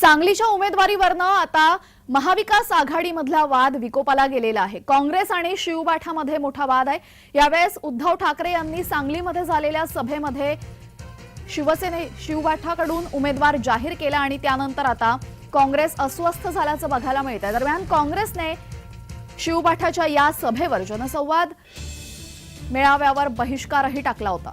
सांगलीच्या उमेदवारीवरनं आता महाविकास आघाडीमधला वाद विकोपाला गेलेला आहे. काँग्रेस आणि शिवबाठामध्ये मोठा वाद आहे. यावेळेस उद्धव ठाकरे यांनी सांगलीमध्ये झालेल्या सभेमध्ये शिवसेने शिवबाठाकडून उमेदवार जाहीर केला आणि त्यानंतर आता काँग्रेस अस्वस्थ झाल्याचं बघायला मिळत आहे. दरम्यान काँग्रेसने शिवबाठाच्या या सभेवर जनसंवाद मेळाव्यावर बहिष्कारही टाकला होता.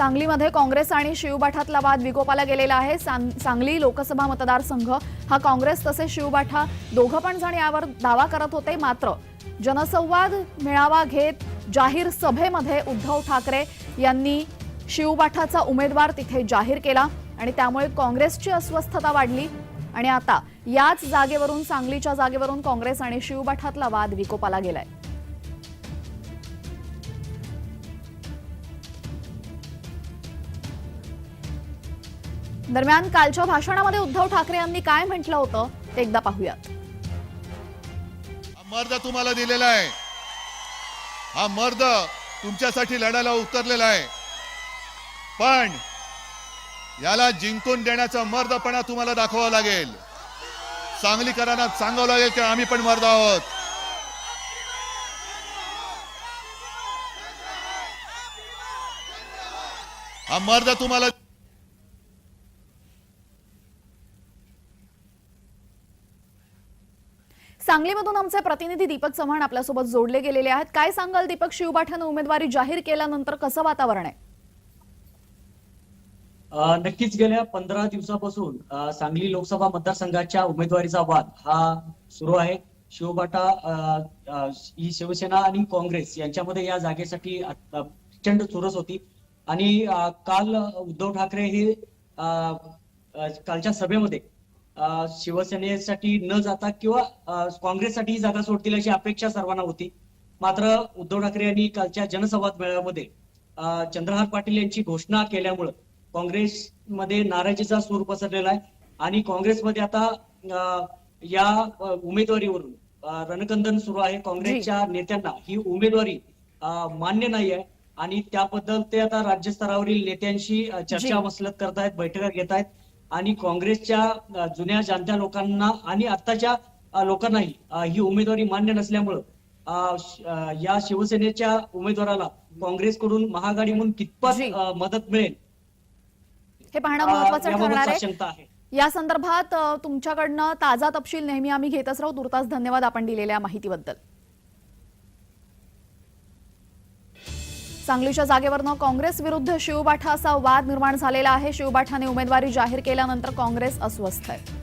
सांगलीमध्ये काँग्रेस आणि शिवबाठातला वाद विकोपाला गेलेला आहे. सांग- सांगली लोकसभा मतदारसंघ हा काँग्रेस तसेच शिवबाठा दोघं पण जण यावर दावा करत होते. मात्र जनसंवाद मेळावा घेत जाहीर सभेमध्ये उद्धव ठाकरे यांनी शिवबाठाचा उमेदवार तिथे जाहीर केला आणि त्यामुळे काँग्रेसची अस्वस्थता वाढली. आणि आता याच जागेवरून सांगलीच्या जागेवरून काँग्रेस आणि शिवबाठातला वाद विकोपाला गेलाय. दरम्यान कालच्या भाषणामध्ये उद्धव ठाकरे यांनी काय म्हटलं होतं ते एकदा पाहूयात. हा मर्द तुम्हाला दिलेला आहे. हा मर्द तुमच्यासाठी लढायला उतरलेला आहे. पण याला जिंकून देण्याचा मर्दपणा तुम्हाला दाखवावा लागेल. सांगलीकरांना सांगावं लागेल की आम्ही पण मर्द आहोत. हा मर्द तुम्हाला सांगलीमधून आमचे प्रतिनिधी दीपक चव्हाण आपल्यासोबत जोडले गेलेले आहेत. काय सांगाल दीपक? शिवबाठानं उमेदवारी जाहीर केल्यानंतर कसं वातावरण आहे? नक्कीच गेल्या पंधरा दिवसापासून सांगली लोकसभा मतदारसंघाच्या उमेदवारीचा वाद हा सुरू आहे. शिवबाटा ही शिवसेना आणि काँग्रेस यांच्यामध्ये या जागेसाठी प्रचंड चुरस होती. आणि काल उद्धव ठाकरे हे कालच्या सभेमध्ये शिवसेनेसाठी न जाता किंवा काँग्रेससाठी ही जागा सोडतील अशी अपेक्षा सर्वांना होती. मात्र उद्धव ठाकरे यांनी कालच्या जनसंवाद मेळाव्यामध्ये चंद्रहार पाटील यांची घोषणा केल्यामुळं काँग्रेसमध्ये नाराजीचा सूर पसरलेला आहे आणि काँग्रेसमध्ये आता या उमेदवारीवरून रणकंदन सुरू आहे. काँग्रेसच्या नेत्यांना ही उमेदवारी मान्य नाही आहे आणि त्याबद्दल ते आता राज्यस्तरावरील नेत्यांशी. चर्चा मसलत करतायत बैठका घेत आहेत आणि काँग्रेसच्या जुन्या जाणत्या लोकांना आणि आत्ताच्या लोकांनाही ही उमेदवारी मान्य नसल्यामुळं या शिवसेनेच्या उमेदवाराला काँग्रेसकडून महाआघाडी म्हणून कितपत मदत मिळेल? हे पाहणं महत्वाचं ठरणार आहे. या संदर्भात तुमच्याकडनं ताजा तपशील नेहमी आम्ही घेतच राहू तुर्तास धन्यवाद आपण दिलेल्या माहितीबद्दल. सांगलीच्या जागेवरनं काँग्रेस विरुद्ध शिवबाठा असा वाद निर्माण झालेला आहे. शिवबाठाने उमेदवारी जाहीर केल्यानंतर काँग्रेस अस्वस्थ आहे.